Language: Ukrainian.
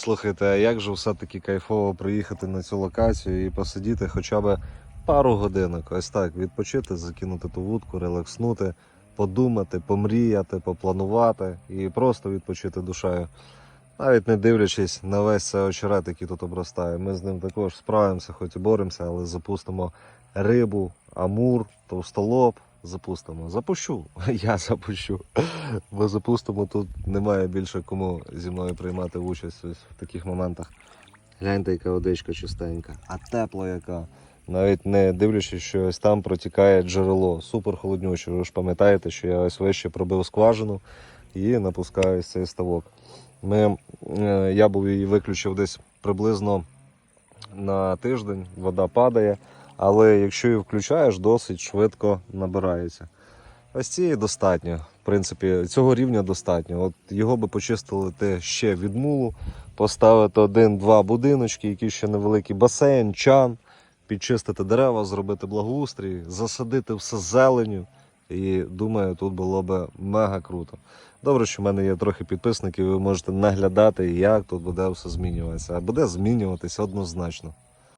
Слухайте, а як же все-таки кайфово приїхати на цю локацію і посидіти хоча б пару годинок, ось так, відпочити, закинути ту вудку, релакснути, подумати, помріяти, попланувати і просто відпочити душею. Навіть не дивлячись на весь цей очерет, який тут обростає. Ми з ним також справимося, хоч і боремося, але запустимо рибу, амур, товстолоб. Запустимо. Запущу. Я запущу. Бо запустимо тут немає більше кому зі мною приймати участь ось в таких моментах. Гляньте, яка водичка чистенька, а тепла яка. Навіть не дивлячись, що ось там протікає джерело. Супер холоднюче. Ви ж пам'ятаєте, що я ось вище пробив скважину і напускаю цей ставок. Ми, е, я був її виключив десь приблизно на тиждень, вода падає, але якщо її включаєш, досить швидко набирається. Ось цієї достатньо. В принципі, цього рівня достатньо. От його би почистити ще від мулу, поставити один-два будиночки, який ще невеликий басейн, чан, підчистити дерева, зробити благоустрій, засадити все зеленю. І думаю, тут було би мега круто. Добре, що в мене є трохи підписників, ви можете наглядати, як тут буде все змінюватися. А буде змінюватися однозначно.